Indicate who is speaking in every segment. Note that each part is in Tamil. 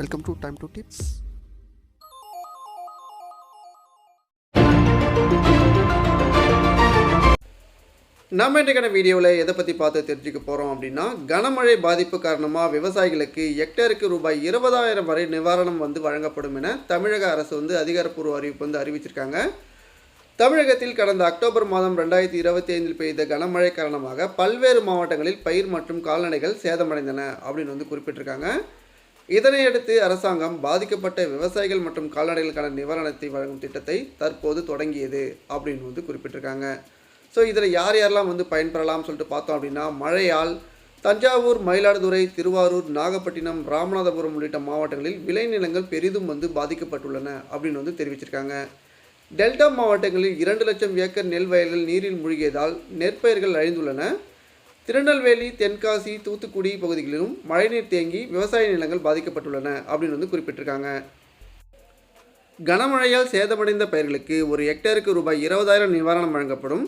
Speaker 1: Welcome to time to tips
Speaker 2: நம்ம இன்றைக்கான வீடியோவில் எதை பற்றி பார்த்து தெரிஞ்சுக்க போகிறோம் அப்படின்னா கனமழை பாதிப்பு காரணமாக விவசாயிகளுக்கு ஹெக்டேருக்கு ரூபாய் இருபதாயிரம் வரை நிவாரணம் வந்து வழங்கப்படும் என தமிழக அரசு வந்து அதிகாரப்பூர்வ அறிவிப்பு வந்து அறிவிச்சிருக்காங்க. தமிழகத்தில் கடந்த அக்டோபர் மாதம் ரெண்டாயிரத்தி இருபத்தி ஐந்தில் பெய்த கனமழை காரணமாக பல்வேறு மாவட்டங்களில் பயிர் மற்றும் கால்நடைகள் சேதமடைந்தன அப்படின்னு வந்து குறிப்பிட்டிருக்காங்க. இதனையடுத்து அரசாங்கம் பாதிக்கப்பட்ட விவசாயிகள் மற்றும் கால்நடைகளுக்கான நிவாரணத்தை வழங்கும் திட்டத்தை தற்போது தொடங்கியது அப்படின்னு வந்து குறிப்பிட்டிருக்காங்க. ஸோ இதில் யார் யாரெல்லாம் வந்து பயன்பெறலாம்னு சொல்லிட்டு பார்த்தோம் அப்படின்னா மழையால் தஞ்சாவூர் மயிலாடுதுறை திருவாரூர் நாகப்பட்டினம் ராமநாதபுரம் உள்ளிட்ட மாவட்டங்களில் விளைநிலங்கள் பெரிதும் வந்து பாதிக்கப்பட்டுள்ளன அப்படின்னு வந்து தெரிவிச்சிருக்காங்க. டெல்டா மாவட்டங்களில் இரண்டு லட்சம் ஏக்கர் நெல் வயல்கள் நீரில் மூழ்கியதால் நெற்பயிர்கள் அழிந்துள்ளன. திருநெல்வேலி தென்காசி தூத்துக்குடி பகுதிகளிலும் மழைநீர் தேங்கி விவசாய நிலங்கள் பாதிக்கப்பட்டுள்ளன அப்படின்னு வந்து குறிப்பிட்டிருக்காங்க. கனமழையால் சேதமடைந்த பயிர்களுக்கு ஒரு ஹெக்டேருக்கு ரூபாய் இருபதாயிரம் நிவாரணம் வழங்கப்படும்.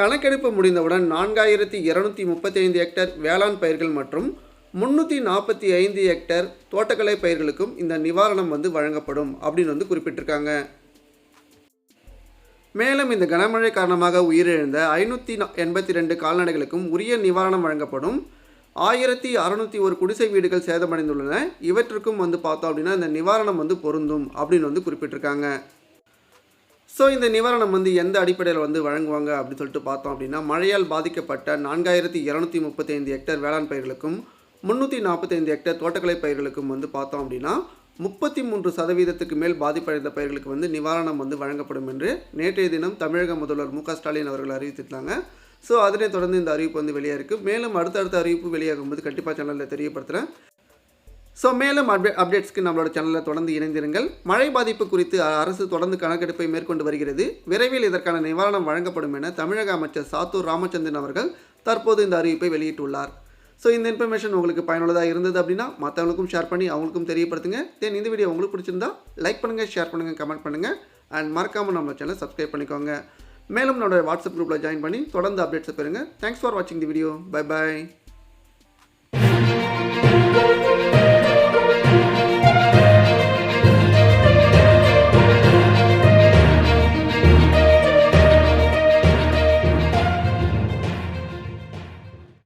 Speaker 2: கணக்கெடுப்பு முடிந்தவுடன் நான்காயிரத்தி இரநூத்தி முப்பத்தி ஐந்து ஹெக்டேர் வேளாண் பயிர்கள் மற்றும் முந்நூற்றி நாற்பத்தி ஐந்து ஹெக்டேர் தோட்டக்கலை பயிர்களுக்கும் இந்த நிவாரணம் வந்து வழங்கப்படும் அப்படின்னு வந்து குறிப்பிட்டிருக்காங்க. மேலும் இந்த கனமழை காரணமாக உயிரிழந்த ஐநூற்றி எண்பத்தி ரெண்டு கால்நடைகளுக்கும் உரிய நிவாரணம் வழங்கப்படும். ஆயிரத்தி அறநூற்றி ஒரு குடிசை வீடுகள் சேதமடைந்துள்ளன. இவற்றுக்கும் வந்து பார்த்தோம் அப்படின்னா இந்த நிவாரணம் வந்து பொருந்தும் அப்படின்னு வந்து குறிப்பிட்டிருக்காங்க. ஸோ இந்த நிவாரணம் வந்து எந்த அடிப்படையில் வந்து வழங்குவாங்க அப்படின்னு சொல்லிட்டு பார்த்தோம் அப்படின்னா மழையால் பாதிக்கப்பட்ட நான்காயிரத்தி இரநூத்தி முப்பத்தைந்து ஹெக்டர் ஹெக்டேர் வேளாண் பயிர்களுக்கும் முந்நூற்றி நாற்பத்தைந்து ஹெக்டேர் தோட்டக்கலை பயிர்களுக்கும் வந்து பார்த்தோம் அப்படின்னா முப்பத்தி மூன்று சதவீதத்துக்கு மேல் பாதிப்படைந்த பயிர்களுக்கு வந்து நிவாரணம் வந்து வழங்கப்படும் என்று நேற்றைய தினம் தமிழக முதல்வர் மு ஸ்டாலின் அவர்கள் அறிவித்திருந்தாங்க. ஸோ அதனை தொடர்ந்து இந்த அறிவிப்பு வந்து வெளியாக இருக்குது மேலும் அடுத்தடுத்த அறிவிப்பு வெளியாகும்போது கண்டிப்பாக சேனலில் தெரியப்படுத்துகிறேன் ஸோ மேலும் அப்டே அப்டேட்ஸ்க்கு நம்மளோட சேனலில் தொடர்ந்து இணைந்திருங்கள். மழை பாதிப்பு குறித்து அரசு தொடர்ந்து கணக்கெடுப்பை மேற்கொண்டு வருகிறது. விரைவில் இதற்கான நிவாரணம் வழங்கப்படும் என தமிழக அமைச்சர் சாத்தூர் ராமச்சந்திரன் அவர்கள் தற்போது இந்த அறிவிப்பை வெளியிட்டுள்ளார். ஸோ இந்த இன்ஃபர்மேஷன் உங்களுக்கு பயனுள்ளதாக இருந்தது அப்படின்னா மற்றவங்களுக்கும் ஷேர் பண்ணி அவங்களுக்கும் தெரியப்படுத்துங்க. தென் இந்த வீடியோ உங்களுக்கு பிடிச்சிருந்தா லைக் பண்ணுங்கள் ஷேர் பண்ணுங்கள் கமெண்ட் பண்ணுங்கள் அண்ட் மறக்காமல் நம்ம சேனலை சப்ஸ்கிரைப் பண்ணிக்கோங்க. மேலும் நம்மளோட வாட்ஸ்அப் குரூப்பில் ஜாயின் பண்ணி தொடர்ந்து அப்டேட்ஸை பெறுங்க. தேங்க்ஸ் ஃபார் வாட்சிங் தி வீடியோ பை பாய்